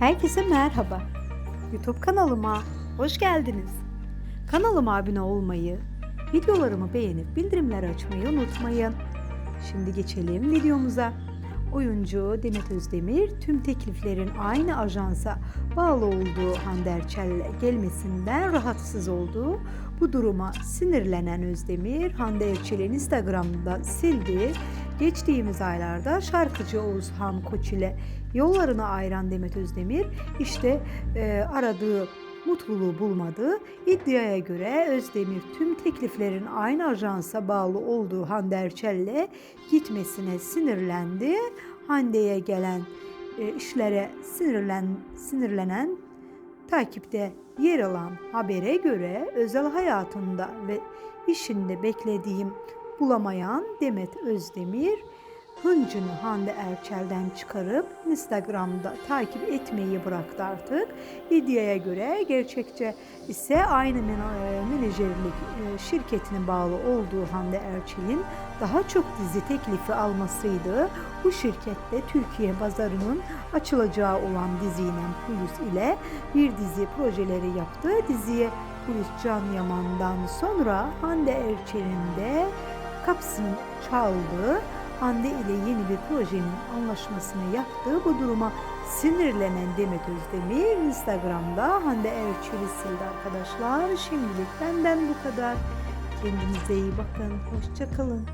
Herkese merhaba. YouTube kanalıma hoş geldiniz. Kanalıma abone olmayı, videolarımı beğenip bildirimleri açmayı unutmayın. Şimdi geçelim videomuza. Oyuncu Demet Özdemir tüm tekliflerin aynı ajansa bağlı olduğu Hande Erçel'le gelmesinden rahatsız oldu. Bu duruma sinirlenen Özdemir, Hande Erçel'in Instagram'da sildiği geçtiğimiz aylarda şarkıcı Oğuzhan Koç ile yollarını ayıran Demet Özdemir işte e, aradığı mutluluğu bulmadı. İddiaya göre Özdemir tüm tekliflerin aynı ajansa bağlı olduğu Hande Erçel'le gitmesine sinirlendi. Hande'ye gelen e, işlere sinirlen sinirlenen takipte yer alan habere göre özel hayatında ve işinde beklediğim bulamayan Demet Özdemir hıncını Hande Erçel'den çıkarıp Instagram'da takip etmeyi bıraktı artık. İddiaya göre gerçekçe ise aynı e, menajerlik e, şirketine bağlı olduğu Hande Erçel'in daha çok dizi teklifi almasıydı. Bu şirkette Türkiye pazarının açılacağı olan dizinin Hulusi ile bir dizi projeleri yaptı. Diziye Hulusi Can Yaman'dan sonra Hande Erçel'in de kapısını çaldı. Hande ile yeni bir projenin anlaşmasını yaptı. Bu duruma sinirlenen Demet Özdemir Instagram'da Hande Erçel'i sildi arkadaşlar. Şimdilik benden bu kadar. Kendinize iyi bakın. Hoşçakalın.